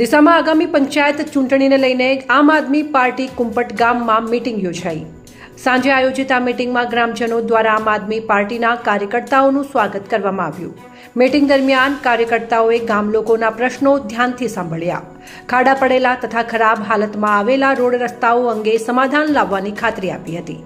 દિશામાં આગામી પંચાયત ચૂંટણીને લઈને આમ આદમી પાર્ટી કુંપટ ગામમાં મીટિંગ યોજાઈ. સાંજે આયોજિત આ મીટિંગમાં ગ્રામજનો દ્વારા આમ આદમી પાર્ટીના કાર્યકર્તાઓનું સ્વાગત કરવામાં આવ્યું. મીટિંગ દરમિયાન કાર્યકર્તાઓએ ગામ લોકોના પ્રશ્નો ધ્યાનથી સાંભળ્યા. ખાડા પડેલા તથા ખરાબ હાલતમાં આવેલા રોડ રસ્તાઓ અંગે સમાધાન લાવવાની ખાતરી આપી હતી.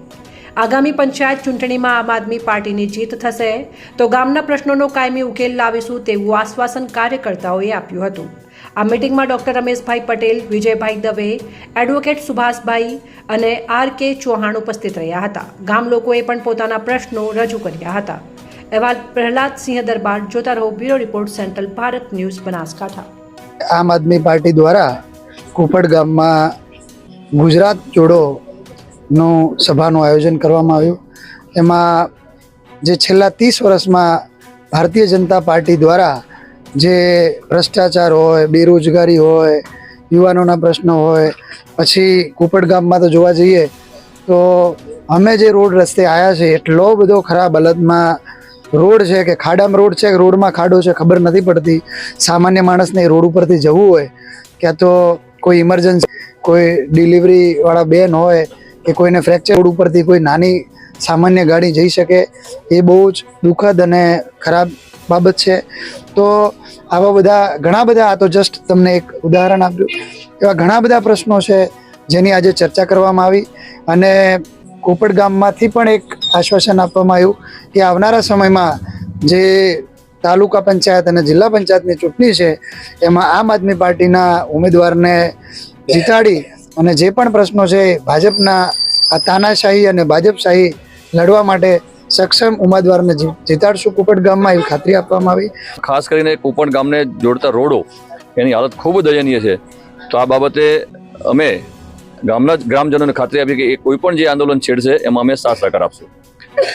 આગામી પંચાયત ચૂંટણીમાં આમ આદમી પાર્ટીની જીત થશે તો ગામના પ્રશ્નોનો કાયમી ઉકેલ લાવીશું તેવું આશ્વાસન કાર્યકર્તાઓએ આપ્યું હતું. આ મિટિંગમાં ડોક્ટર રમેશભાઈ પટેલ, વિજયભાઈ દવે, એડવોકેટ સુભાષભાઈ અને આર કે ચૌહાણ ઉપસ્થિત રહ્યા હતા. ગામ લોકોએ પણ પોતાના પ્રશ્નો રજૂ કર્યા હતા. અહેવાલ પ્રહલાદસિંહ દરબાર, જોતા રહો bureau report, central Bharat news, Banaskantha. Aam Aadmi party દ્વારા કુપડ ગામમાં ગુજરાત જોડોનું સભાનું આયોજન કરવામાં આવ્યું. એમાં જે છેલ્લા ત્રીસ વર્ષમાં ભારતીય જનતા પાર્ટી દ્વારા જે ભ્રષ્ટાચાર હોય, બેરોજગારી હોય, યુવાનોના પ્રશ્નો હોય, પછી કુપડ ગામમાં તો જોવા જઈએ, તો અમે જે રોડ રસ્તે આવ્યા છે એટલો બધો ખરાબ હાલતમાં રોડ છે કે ખાડામાં રોડ છે, કે રોડમાં ખાડો છે, ખબર નથી પડતી. સામાન્ય માણસને રોડ ઉપરથી જવું હોય, ક્યાં તો કોઈ ઇમરજન્સી કોઈ ડિલિવરીવાળા બેન હોય, કે કોઈને ફ્રેક્ચર રોડ ઉપરથી કોઈ નાની સામાન્ય ગાડી જઈ શકે, એ બહુ જ દુઃખદ અને ખરાબ બાબત છે. તો આવા બધા, ઘણા બધા, આ તો જસ્ટ તમને એક ઉદાહરણ આપ્યું. એવા ઘણા બધા પ્રશ્નો છે જેની આજે ચર્ચા કરવામાં આવી અને કોપડ ગામમાંથી પણ એક આશ્વાસન આપવામાં આવ્યું કે આવનારા સમયમાં જે તાલુકા પંચાયત અને જિલ્લા પંચાયતની ચૂંટણી છે, એમાં આમ આદમી પાર્ટીના ઉમેદવારને જીતાડી અને જે પણ પ્રશ્નો છે ભાજપના આ તાનાશાહી અને ભાજપશાહી લડવા માટે સક્ષમ ઉમેદવારને જીતાડશું કુપટ ગામમાં એવી ખાતરી આપવામાં આવી. ખાસ કરીને કુપણ ગામને જોડતા રોડો, એની હાલત ખૂબ દયનીય છે. તો આ બાબતે અમે ગામના ગ્રામજનોને ખાતરી આપી કે એ કોઈ પણ જે આંદોલન છેડશે, એમાં અમે સાથ સહકાર આપશું.